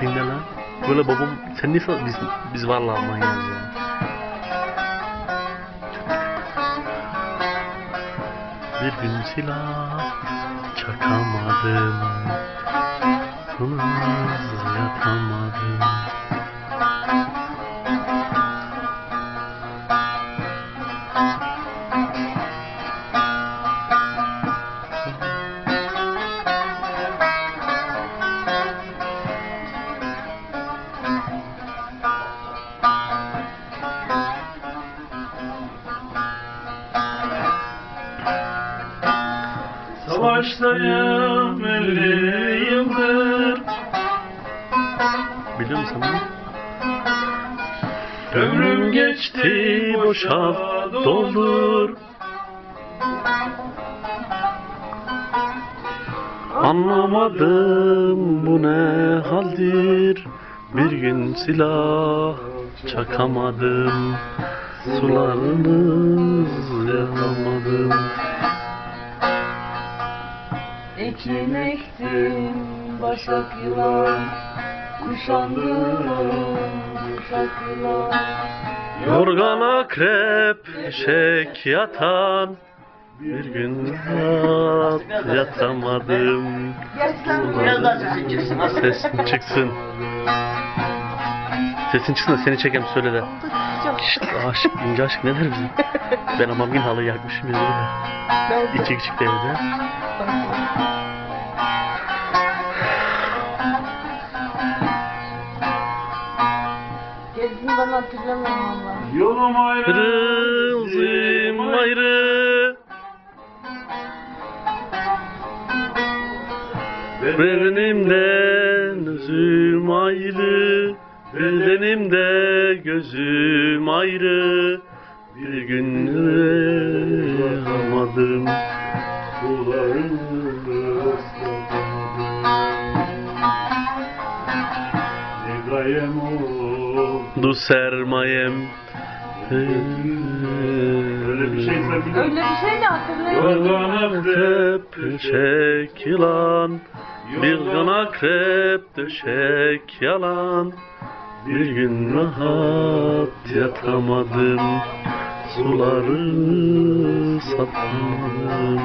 Dinle lan. Böyle babam sen niye biz biz vallahi manyağız ya. Bir gün silah çakamadım. Yatamadım. Savaştayım elli yıldır Biliyor musun bunu? Ömrüm geçti boşa doldur. Anlamadım bu ne haldir. Bir gün silah çakamadım. Sularınız yakamadım Ekin ektim başak yılan Kuşandım kuşak yılan. Yorgan akrep eşek yatan Bir gün yat, yatamadım. Biraz daha sesin çıksın. Sesin çıksın da seni çekem söyle de Şşt, aşık, ince aşık ne der bize? Ben ama bin halı yakmışım ya böyle. İçi küçük de evde. Gerisini ben hatırlamıyorum valla. Yolum ayrı Kırılzım ayrı Bedenimden özüm ayrı Bedenimde gözüm ayrı Bir gün almadım Sularını Ne gayem o Du sermayem. Öyle bir şey sen Öyle bir şey de hatırlayamıyorum. Yorgan akrep Döşek yılan Bir gün akrep döşek yalan Bir gün rahat yatamadım Suları satmadım